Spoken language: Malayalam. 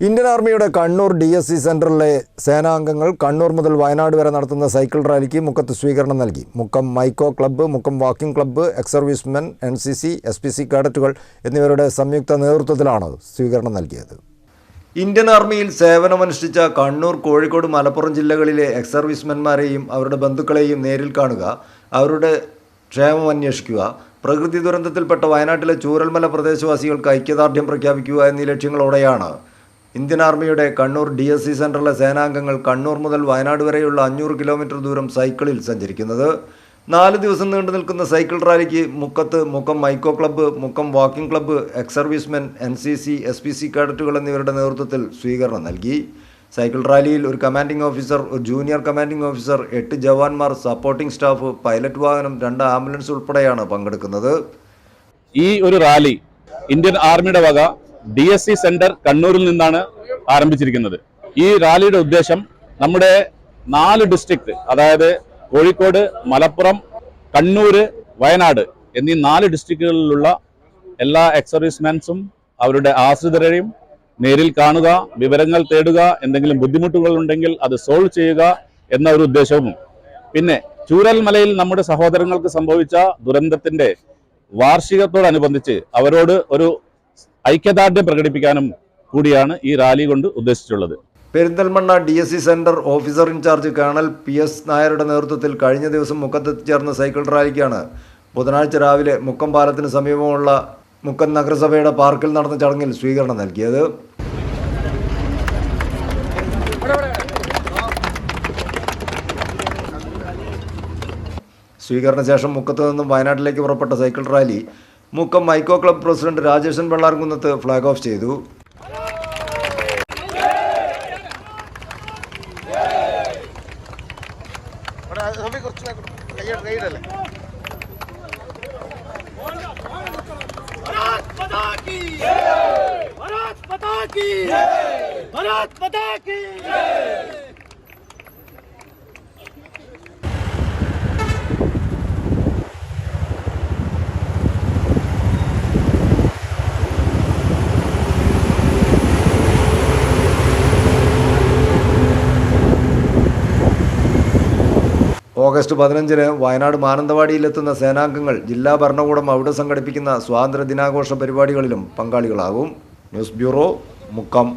ഇന്ത്യൻ ആർമിയുടെ കണ്ണൂർ ഡി എസ് സി സെന്ററിലെ സേനാംഗങ്ങൾ കണ്ണൂർ മുതൽ വയനാട് വരെ നടത്തുന്ന സൈക്കിൾ റാലിക്ക് മുക്കത്ത് സ്വീകരണം നൽകി. Mukkam മൈക്കോ club Mukkam walking club ex servicemen N C C S P C കാഡറ്റുകൾ എന്നിവരുടെ സംയുക്ത നേതൃത്വത്തിലാണ് സ്വീകരണം നൽകിയത്. ഇന്ത്യൻ ആർമിയിൽ സേവനമനുഷ്ഠിച്ച കണ്ണൂർ കോഴിക്കോട് മലപ്പുറം ജില്ലകളിലെ എക്സ് സർവീസ്മെന്മാരെയും അവരുടെ ബന്ധുക്കളെയും നേരിൽ കാണുക അവരുടെ ക്ഷേമം അന്വേഷിക്കുക പ്രകൃതി ദുരന്തത്തിൽപ്പെട്ട വയനാട്ടിലെ ചൂരൽമല പ്രദേശവാസികൾക്ക് ഐക്യദാർഢ്യം പ്രഖ്യാപിക്കുക എന്നീ ലക്ഷ്യങ്ങളോടെയാണ് ഇന്ത്യൻ ആർമിയുടെ കണ്ണൂർ ഡി എസ് സി സെന്ററിലെ സേനാംഗങ്ങൾ കണ്ണൂർ മുതൽ വയനാട് വരെയുള്ള അഞ്ഞൂറ് കിലോമീറ്റർ ദൂരം സൈക്കിളിൽ സഞ്ചരിക്കുന്നത്. നാല് ദിവസം നീണ്ടു നിൽക്കുന്ന സൈക്കിൾ റാലിക്ക് മുക്കത്ത് Mukkam മൈക്കോ club Mukkam walking club ex servicemen N C C S P C കേഡറ്റുകൾ എന്നിവരുടെ നേതൃത്വത്തിൽ സ്വീകരണം നൽകി. സൈക്കിൾ റാലിയിൽ ഒരു കമാൻഡിംഗ് ഓഫീസർ ഒരു ജൂനിയർ കമാൻഡിംഗ് ഓഫീസർ എട്ട് ജവാന്മാർ സപ്പോർട്ടിംഗ് സ്റ്റാഫ് പൈലറ്റ് വാഹനം രണ്ട് ആംബുലൻസ് ഉൾപ്പെടെയാണ് പങ്കെടുക്കുന്നത്. ഈ ഒരു റാലി ഇന്ത്യൻ ആർമിയുടെ വക ഡി എസ് സി സെന്റർ കണ്ണൂരിൽ നിന്നാണ് ആരംഭിച്ചിരിക്കുന്നത്. ഈ റാലിയുടെ ഉദ്ദേശം നമ്മുടെ നാല് ഡിസ്ട്രിക്ട് അതായത് കോഴിക്കോട് മലപ്പുറം കണ്ണൂര് വയനാട് എന്നീ നാല് ഡിസ്ട്രിക്റ്റുകളിലുള്ള എല്ലാ എക്സർവീസ്മാൻസും അവരുടെ ആശ്രിതരെയും നേരിൽ കാണുക വിവരങ്ങൾ തേടുക എന്തെങ്കിലും ബുദ്ധിമുട്ടുകൾ ഉണ്ടെങ്കിൽ അത് സോൾവ് ചെയ്യുക എന്ന ഒരു ഉദ്ദേശവും. പിന്നെ ചൂരൽമലയിൽ നമ്മുടെ സഹോദരങ്ങൾക്ക് സംഭവിച്ച ദുരന്തത്തിന്റെ വാർഷികത്തോടനുബന്ധിച്ച് അവരോട് ഒരു ഐക്യദാർഢ്യം പ്രകടിപ്പിക്കാനും കൂടിയാണ് ഈ റാലി കൊണ്ട് ഉദ്ദേശിച്ചുള്ളത് Perinthalmanna D S C centre officer in charge colonel P S നായരുടെ നേതൃത്വത്തിൽ കഴിഞ്ഞ ദിവസം മുക്കത്തെത്തി ചേർന്ന സൈക്കിൾ റാലിക്കാണ് ബുധനാഴ്ച രാവിലെ മുക്കം പാലത്തിന് സമീപമുള്ള മുക്കം നഗരസഭയുടെ പാർക്കിൽ നടന്ന ചടങ്ങിൽ സ്വീകരണം നൽകിയത്. സ്വീകരണ ശേഷം മുക്കത്ത് നിന്നും വയനാട്ടിലേക്ക് പുറപ്പെട്ട cycle rally Mukkam മൈക്കോ club president Rajeshan Vellarkunnath flag off ചെയ്തു भारत माता की भारत माता की भारत माता की ഓഗസ്റ്റ് പതിനഞ്ചിന് വയനാട് മാനന്തവാടിയിലെത്തുന്ന സേനാംഗങ്ങൾ ജില്ലാ ഭരണകൂടം അവിടെ സംഘടിപ്പിക്കുന്ന സ്വാതന്ത്ര്യ ദിനാഘോഷ പരിപാടികളിലും പങ്കാളികളാകും. News bureau Mukkam.